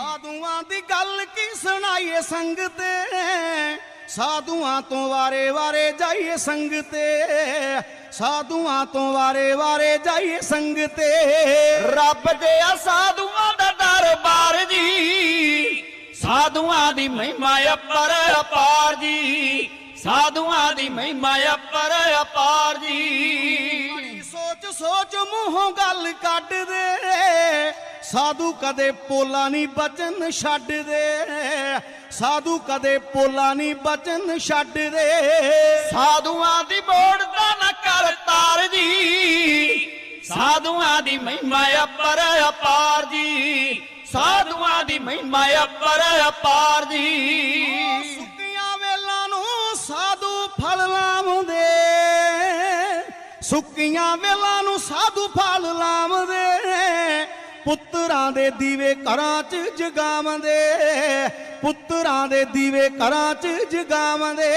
ਸਾਧੂਆਂ ਦੀ ਗੱਲ ਕੀ ਸੁਣਾਈਏ ਸੰਗਤੇ? ਸਾਧੂਆਂ ਤੋਂ ਵਾਰੇ ਵਾਰੇ ਜਾਈਏ ਸੰਗਤੇ। ਸਾਧੂਆਂ ਤੋਂ ਵਾਰੇ ਵਾਰੇ ਜਾਈਏ ਸੰਗਤੇ। ਰੱਬ ਦੇ ਆ ਸਾਧੂਆਂ ਦਾ ਦਰਬਾਰ ਜੀ। ਸਾਧੂਆਂ ਦੀ ਮਹਿਮਾ ਅਪਰ ਅਪਾਰ ਜੀ। ਸਾਧੂਆਂ ਦੀ ਮਹਿਮਾ ਅਪਰ ਅਪਾਰ ਜੀ। ਸੋਚ ਸੋਚ ਮੂੰਹੋਂ ਗੱਲ ਕੱਢ ਦੇ ਸਾਧੂ ਕਦੇ ਪੋਲਾ ਨਹੀਂ ਬਚਨ ਛੱਡਦੇ। ਸਾਧੂ ਕਦੇ ਪੋਲਾ ਨਹੀਂ ਬਚਨ ਛੱਡਦੇ। ਸਾਧੂਆਂ ਦੀ ਮੋੜ ਦਾ ਨਾ ਕਰ ਤਾਰ ਜੀ। ਸਾਧੂਆਂ ਦੀ ਮਹਿਮਾ ਅਪਰ ਅਪਾਰ ਜੀ। ਸਾਧੂਆਂ ਦੀ ਮਹਿਮਾ ਅਪਰ ਅਪਾਰ ਜੀ। ਸੁੱਕੀਆਂ ਵੇਲਾਂ ਨੂੰ ਸਾਧੂ ਫਲ ਲਾਉਂਦੇ। ਸੁੱਕੀਆਂ ਵੇਲਾਂ ਨੂੰ ਸਾਧੂ ਫਲ ਲਾਉਂਦੇ। ਪੁੱਤਰਾਂ ਦੇ ਦੀਵੇ ਘਰਾਂ 'ਚ ਜਗਾਉਂਦੇ ਪੁੱਤਰਾਂ ਦੇ ਦੀਵੇ ਘਰਾਂ 'ਚ ਜਗਾਉਂਦੇ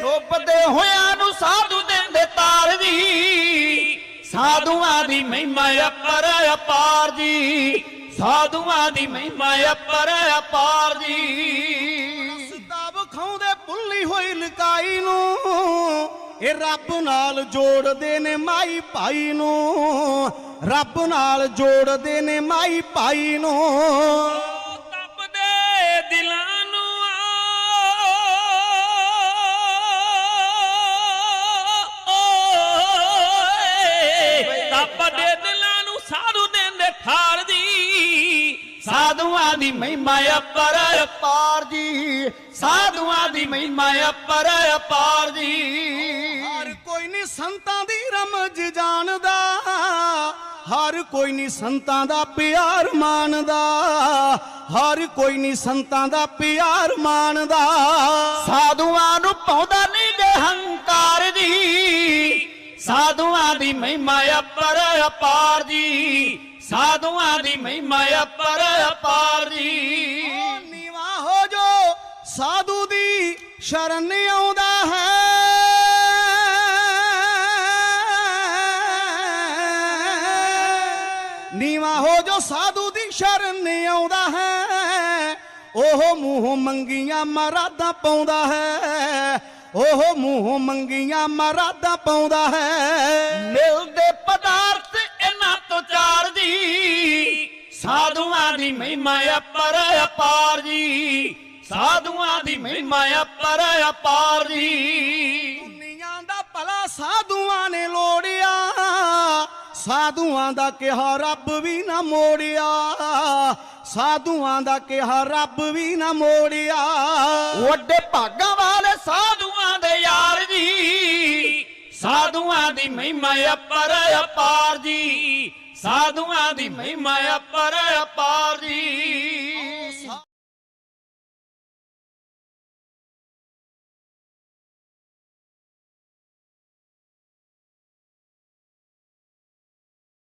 ਡੁੱਬਦੇ ਹੋਇਆਂ ਨੂੰ ਸਾਧੂ ਦਿੰਦੇ ਤਾਰ ਜੀ ਸਾਧੂਆਂ ਦੀ ਮਹਿਮਾ ਅਪਰ ਅਪਾਰ ਜੀ ਸਾਧੂਆਂ ਦੀ ਮਹਿਮਾ ਅਪਰ ਅਪਾਰ ਜੀ। ਸਦਾ ਵਿਖਾਉਂਦੇ ਭੁੱਲੀ ਹੋਈ ਲਕਾਈ ਨੂੰ ਇਹ ਰੱਬ ਨਾਲ ਜੋੜਦੇ ਨੇ ਮਾਈ ਭਾਈ ਨੂੰ। ਰੱਬ ਨਾਲ ਜੋੜਦੇ ਨੇ ਮਾਈ ਭਾਈ ਨੂੰ। ਤਪਦੇ ਦਿਲਾਂ ਨੂੰ ਓਏ, ਤਪਦੇ ਸਾਧੂਆਂ ਦੀ ਮਹਿਮਾ ਅਪਰ ਅਪਾਰ ਜੀ। ਸਾਧੂਆਂ ਦੀ ਮਹਿਮਾ ਅਪਰ ਅਪਾਰ ਜੀ। ਹਰ ਕੋਈ ਨਹੀਂ ਸੰਤਾਂ ਦੀ ਰਮਜ ਜਾਣਦਾ ਹਰ ਕੋਈ ਨਹੀਂ ਸੰਤਾਂ ਦਾ ਪਿਆਰ ਮਾਨਦਾ ਹਰ ਕੋਈ ਨਹੀਂ ਸੰਤਾਂ ਦਾ ਪਿਆਰ ਮਾਨਦਾ ਸਾਧੂਆਂ ਨੂੰ ਪਾਉਂਦਾ ਨਹੀਂ ਦੇ ਹੰਕਾਰ ਜੀ। ਸਾਧੂਆਂ ਦੀ ਮਹਿਮਾ ਅਪਰ ਅਪਾਰ ਜੀ। ਸਾਧੂਆਂ ਦੀ ਮਹਿਮਾ ਅਪਰ ਅਪਾਰ ਜੀ ਨੀਵਾ ਹੋ ਜੋ ਸਾਧੂ ਦੀ ਸ਼ਰਨ ਆਉਂਦਾ ਹੈ। ਨੀਵਾ ਹੋ ਜੋ ਸਾਧੂ ਦੀ ਸ਼ਰਨ ਆਉਂਦਾ ਹੈ। ਉਹ ਮੂੰਹ ਮੰਗੀਆਂ ਮਰਾਦਾ ਪਾਉਂਦਾ ਹੈ। ਉਹ ਮੂੰਹ ਮੰਗੀਆਂ ਮਰਾਦਾ ਪਾਉਂਦਾ ਹੈ। ਮਿਲਦੇ ਦੀ ਮਹਿਮਾ ਅਪਰ ਅਪਾਰ ਜੀ। ਸਾਧੂਆਂ ਦੀ ਮਹਿਮਾ ਅਪਰ ਅਪਾਰ ਜੀ। ਦੁਨੀਆਂ ਦਾ ਭਲਾ ਸਾਧੂਆਂ ਨੇ ਲੋੜਿਆ। ਸਾਧੂਆਂ ਦਾ ਕਿਹਾ ਰੱਬ ਵੀ ਨਾ ਮੋੜਿਆ। ਸਾਧੂਆਂ ਦਾ ਕਿਹਾ ਰੱਬ ਵੀ ਨਾ ਮੋੜਿਆ। ਵੱਡੇ ਭਾਗਾਂ ਵਾਲੇ ਸਾਧੂਆਂ ਦੇ ਯਾਰ ਜੀ। ਸਾਧੂਆਂ ਦੀ ਮਹਿਮਾ ਅਪਰ ਅਪਾਰ ਜੀ। ਸਾਧੂਆਂ ਦੀ ਮਹਿਮਾ ਅਪਰ ਅਪਾਰ ਜੀ